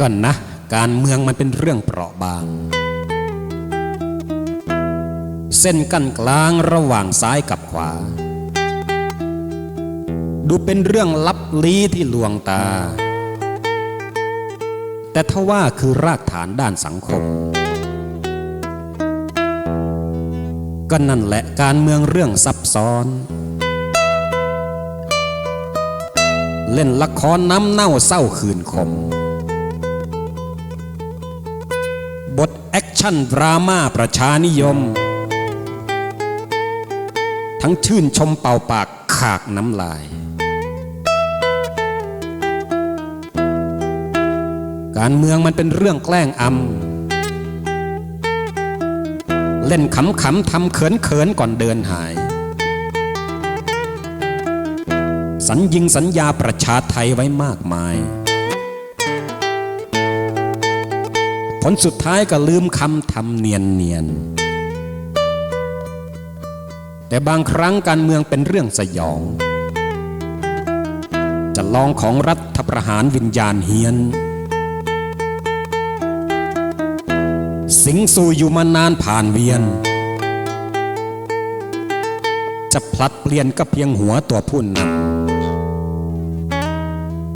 ก็นะ การเมืองมันเป็นเรื่องเปราะบาง เส้นกั้นกลางระหว่างซ้ายกับขวา ดูเป็นเรื่องลับลี้ที่ลวงตา แต่ทว่าคือรากฐานด้านสังคม ก็นั่นแหละการเมืองเรื่องซับซ้อนเล่นละครน้ำเน่าเศร้าคืนคม บทแอคชั่นดราม่าประชานิยม ทั้งชื่นชมเป่าปากขากน้ำลาย การเมืองมันเป็นเรื่องแกล้งอำเล่นขำขำๆทำเขินเขินๆก่อนเดินหาย สัญญิงสัญญาประชาไทยไว้มากมาย ลสุดท้ายก็ลืมคำทำเนียนเนียนแต่บางครั้งการเมืองเป็นเรื่องสยอง จะลองของรัฐประหารวิญญาณเฮียน สิงสู่อยู่มานานผ่านเวียน จะพลัดเปลี่ยนก็เพียงหัวตัวผู้นำ